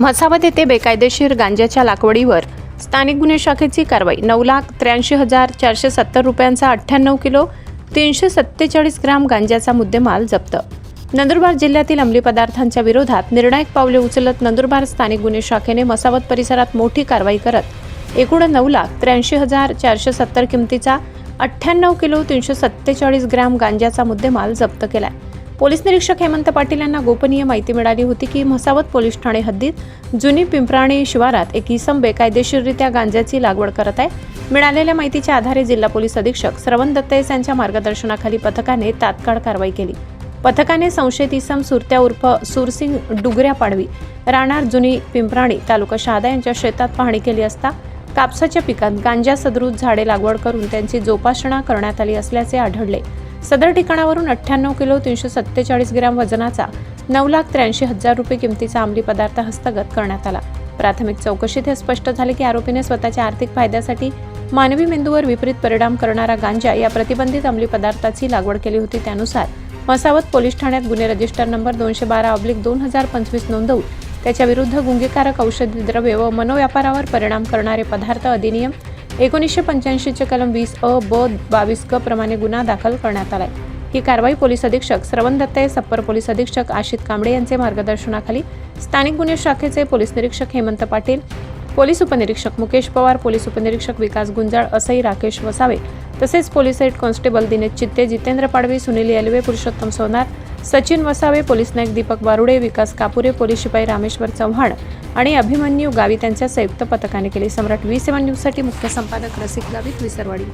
म्हसावत येथे बेकायदेशीर गांजाच्या लागवडीवर स्थानिक गुन्हे शाखेची कारवाई. नऊ लाख त्र्याऐंशी हजार चारशे सत्तर रुपयांचा अठ्ठ्याण्णव किलो तीनशे सत्तेचाळीस ग्राम गांजाचा मुद्देमाल जप्त. नंदुरबार जिल्ह्यातील अंमली पदार्थांच्या विरोधात निर्णायक पावले उचलत नंदुरबार स्थानिक गुन्हे शाखेने मसावत परिसरात मोठी कारवाई करत एकूण नऊ लाख त्र्याऐंशी हजार चारशे सत्तर किमतीचा अठ्ठ्याण्णव किलो तीनशे सत्तेचाळीस ग्राम गांजाचा मुद्देमाल जप्त केलाय. पोलीस निरीक्षक हेमंत पाटील यांना गोपनीय माहिती मिळाली होती की म्हसावत पोलीस ठाणे हद्दीत जुनी पिंपराणी शिवारात एक इसम बेकायदेशीररित्या गांजाची लागवड करत आहे. मिळालेल्या माहितीच्या आधारे जिल्हा पोलीस अधीक्षक श्रवण दत्तेस यांच्या मार्गदर्शनाखाली पथकाने तात्काळ कारवाई केली. पथकाने संशयित इसम सुरत्या उर्फ सुरसिंग डुगऱ्या पाडवी राहणार जुनी पिंपराणी तालुका शहादा यांच्या शेतात पाहणी केली असता कापसाच्या पिकात गांजा सदृत झाडे लागवड करून त्यांची जोपासना करण्यात आली असल्याचे आढळले. सदर ठिकाणावरून अठ्ठ्याण्णव किलो तीनशे सत्तेचाळीस ग्रॅम वजनाचा नऊ लाख त्र्याऐंशी हजार रुपये किमतीचा अंमली पदार्थ हस्तगत करण्यात आला. प्राथमिक चौकशीत हे स्पष्ट झाले की आरोपीने स्वतःच्या आर्थिक फायद्यासाठी मानवी मेंदूवर विपरीत परिणाम करणारा गांजा या प्रतिबंधित अंमली पदार्थाची लागवड केली होती. त्यानुसार मसावत पोलीस ठाण्यात गुन्हे रजिस्टर नंबर दोनशे बारा ऑब्लिक दोन हजार पंचवीस नोंदवून त्याच्या विरुद्ध गुंगीकारक औषधी द्रव्य व मनोव्यापारावर परिणाम करणारे पदार्थ अधिनियम एकोणीसशे पंच्याऐंशीचे कलम वीस अ ब बावीस क प्रमाणे गुन्हा दाखल करण्यात आलाय. ही कारवाई पोलीस अधीक्षक श्रवण दत्ते सप्पर पोलीस अधीक्षक आशित कांबळे यांचे मार्गदर्शनाखाली स्थानिक गुन्हे शाखेचे पोलीस निरीक्षक हेमंत पाटील पोलीस उपनिरीक्षक मुकेश पवार पोलीस उपनिरीक्षक विकास गुंजाळ असई राकेश वसावे तसेच police head constable Dinesh Chitte Jitendra Padvi Sunil Yelve Purushottam Sonar Sachin Vasave police Naik Deepak Barude Vikas Kapure police शिपाई रामेश्वर चव्हाण आणि अभिमन्यू गावित यांच्या संयुक्त पथकाने केली सम्राट वी सेवन न्यूजसाठी मुख्य संपादक रसिक गावित विसरवाडी.